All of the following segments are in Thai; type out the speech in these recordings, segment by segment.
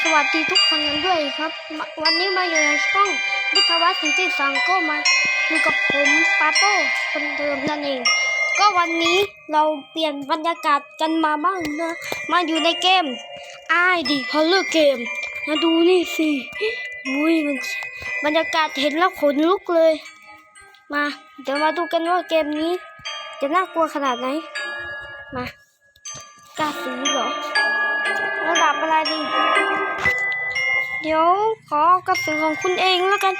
สวัสดีทุกคนกันด้วยครับ วันนี้มาอยู่ในช่องวิทยาวัฒน์สินจิสังก็มาอยู่กับผมปาโป้คนเดิมนั่นเอง ก็วันนี้เราเปลี่ยนบรรยากาศกันมาบ้างนะ มาอยู่ในเกมไอดีฮอลเลอร์เกมมาดูนี่สิอุ้ยมันบรรยากาศเห็นแล้วขนลุกเลย มา เดี๋ยวมาดูกันว่าเกมนี้ จะน่ากลัวขนาดไหน มากล้าซื้อเหรอระดับอะไรดี เดี๋ยวขอกระสือของคุณเองแล้วกัน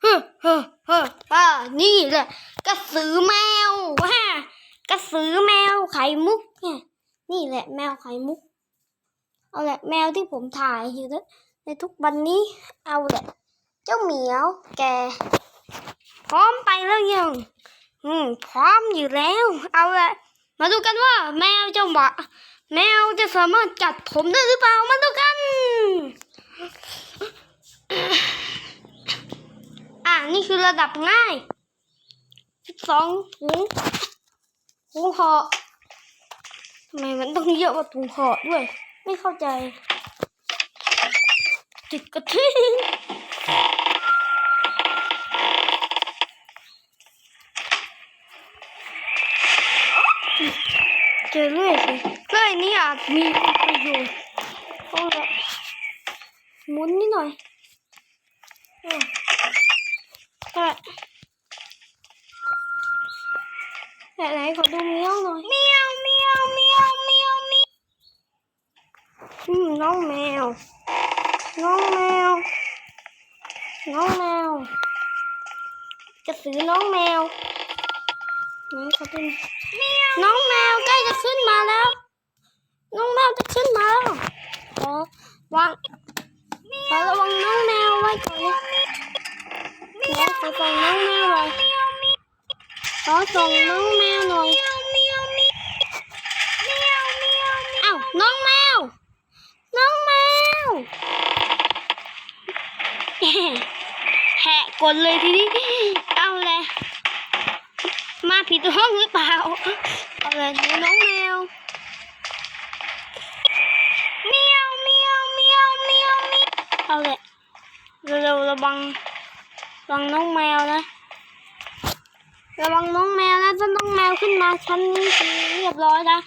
เฮ้อเฮ้อเฮ้ออ่านี่แหละกระสือแมวฮ่ากระสือแมวไข่มุกเนี่ยนี่แหละแมวไข่มุก เอาแหละแมวที่ผมถ่ายอยู่นะในทุกวันนี้ เอาแหละ เจ้าเหมียวแก พร้อมไปแล้วยัง อืม พร้อมอยู่แล้ว เอาแหละ มาดูกันว่า แมวจ้าหมาแมวจะสามารถกัดผมได้หรือเปล่ามาดูกัน อะ นี่ คือระดับง่ายสิบสองถุงถุงห่อทำไมมันต้องเยอะกว่าถุงห่อด้วย ไม่เข้าใจ จิกกระทิเจอเรื่อยสิเรื่อยนี้อาจมีประโยชน์เอาะหมุนนิดหน่อยอะแต่แต่ไหนขอดูเมียวหน่อยเมียวเมียวเมียวเมียวเมียวอืมน้องแมว น้องแมว น้องแมว จะซื้อน้องแมวไหนขอดูหน่อยน้องแมวใกล้จะขึ้นมาแล้ว น้องแมวจะขึ้นมาแล้วขอวางขอระวังน้องแมวไว้ก่อนนะ เขอส่งน้องแมวหน่อยขอส่งน้องแมวหน่อยอ้าวน้องแมว น้องแมวแหะกดเลยทีนี้เอาเลยมาผิดห้องหรือเปล่าเอาเลยน้องแมวเมียวเมียวเมียวเมียวเมียวเอาเลยเร็วๆระวัง ระวังน้องแมวนะระวังน้องแมวนะถ้าน้องแมวขึ้นมาชั้นนี้เรียบร้อยนะ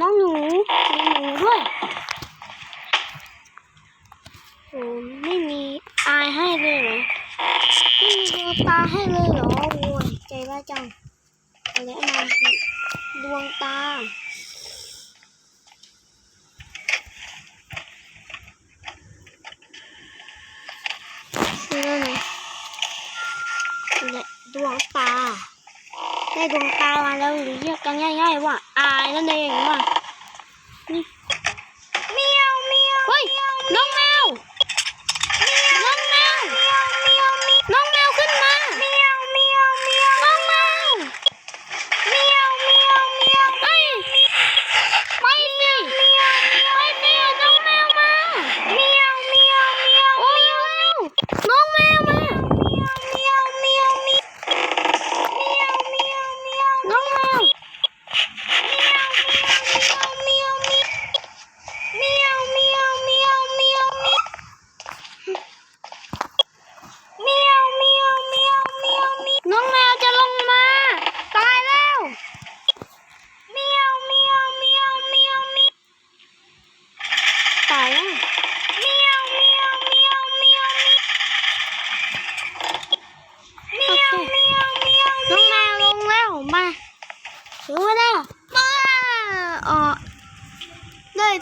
น้องหนูมีหนูด้วยโอ้ไม่มีอายให้เลยเหรอไม่มีดวงตาให้เลยเหรอโอ้ยใจร้ายจังอะไรมาดวงตา คืออะไรและ ดวงตา ได้ดวงตามาแล้วหรือเรียกกันง่าย ๆ ว่าอายนั่นเองว่า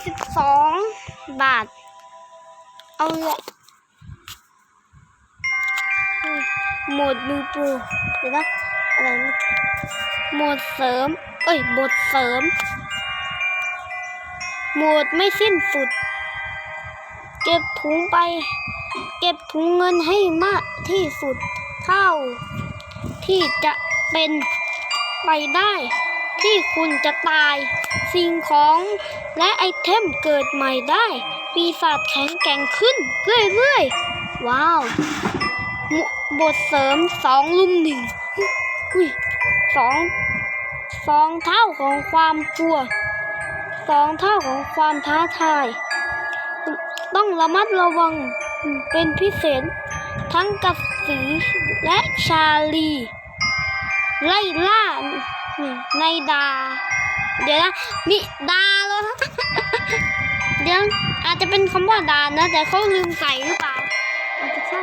สิบสองบาท เอาเลยหมดดูโปรเดี๋ยวนะอะไรเมื่อกี้หมดเสริม เอ้ยบทเสริม หมดไม่สิ้นสุด เก็บถุงไป เก็บถุงเงินให้มากที่สุดเท่า ที่จะเป็นไปได้ ที่คุณจะตายสิ่งของ และไอเทมเกิดใหม่ได้ ปีศาจแข็งแกร่งขึ้น เรื่อยๆ ว้าว บทเสริมสองลุมหนึ่งอุ้ยสองสองเท่าของความกลัวสองเท่าของความท้าทาย ต้องระมัดระวังเป็นพิเศษ ทั้งกระสือและชาลี ไล่ล่าในดา เดี๋ยวนะมีดาแล้วนะเดี๋ยวอาจจะเป็นคำว่าดานะ แต่เขาลืมใส่หรือเปล่า อาจจะใช่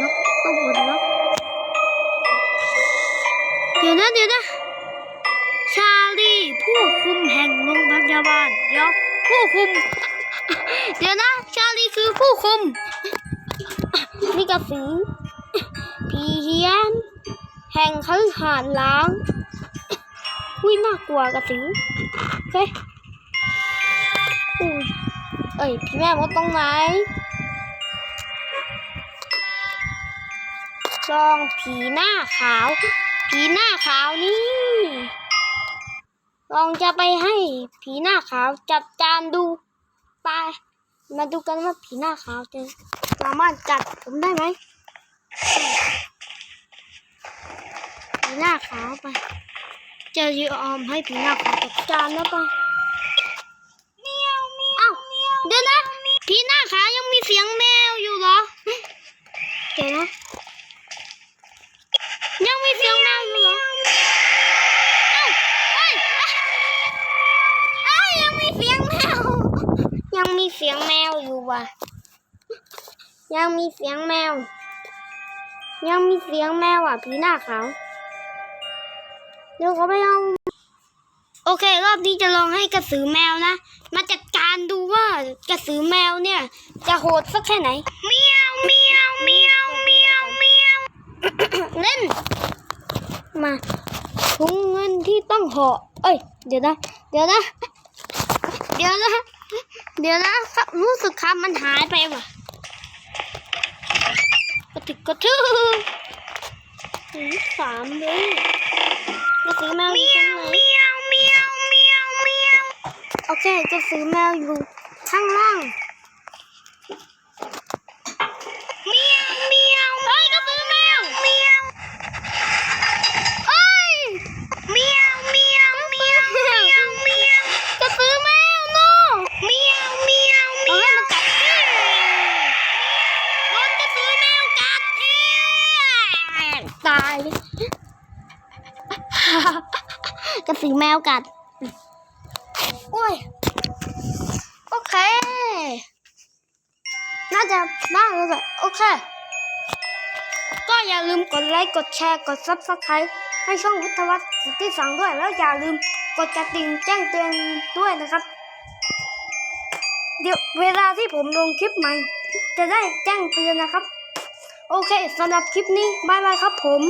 ล็อกต้องปลดล็อกเดี๋ยวนะเดี๋ยวนะ ชาลีผู้คุมแห่งโรงพยาบาลเดี๋ยวผู้คุม เดี๋ยวนะ ชาลีคือผู้คุมนี่กระสือผีเฮียน แห่งคฤหาสน์ล้าง อุ้ยน่ากลัวกระสือเฮ้ยอุ้ยเอ้ยพี่แม่มดตรงไหนจองผีหน้าขาว ผีหน้าขาวนี่ลองจะไปให้ผีหน้าขาวจัดจานดูไปมาดูกันว่าผีหน้าขาวจะสามารถจัดผมได้ไหมผีหน้าขาวไป จะยอมให้ผีหน้าขาวจัดจานแล้วไปเอ้าเดี๋ยวนะผีหน้าขาวยังมีเสียงแมวอยู่เหรอเดี๋ยวนะยังมีเสียงแมวอยู่เหรอเอ้าเอ้ยเอ้ยยังมีเสียงแมว ยังมีเสียงแมวอยู่ว่ะ ยังมีเสียงแมว ยังมีเสียงแมวอะผีหน้าขาว เดี๋ยวก็ไปเอาโอเค รอบนี้จะลองให้กระสือแมวนะ มาจัดการดูว่ากระสือแมวเนี่ย จะโหดสักแค่ไหนเมียวเมียวเมียวเมียวเมียวเล่น มาถุงเงินที่ต้องห่อเอ้ย เดี๋ยวนะ เดี๋ยวนะ เดี๋ยวนะ เดี๋ยวนะครับรู้สึกคำมันหายไปว่ะกระติกกระทือถึงสามเลย กระสือแมวอยู่ตรงไหนเมียวเมียวเมียวเมียวโอเคกระสือแมวอยู่ข้างล่างเมียวเมียวเฮ้ยกระสือแมวเมียวเฮ้ยเมียวเมียวเมียวเมียวเมียวกระสือแมวโนเมียวเมียวเอาเมีให้ยวมันกัดเอ้ยโดนกระสือแมวกัดเอ้ยตาย กระสือแมวกัดโอ้ย โอเค น่าจะได้แล้วแหละโอเค ก็อย่าลืมกดไลค์ กดแชร์ กด subscribe ให้ช่องวิทยวัฒน์สิทธิสังด้วย แล้วอย่าลืมกดกระดิ่งแจ้งเตือนด้วยนะครับ เดี๋ยวเวลาที่ผมลงคลิปใหม่ จะได้แจ้งเตือนนะครับ โอเคสำหรับคลิปนี้บายบายครับผม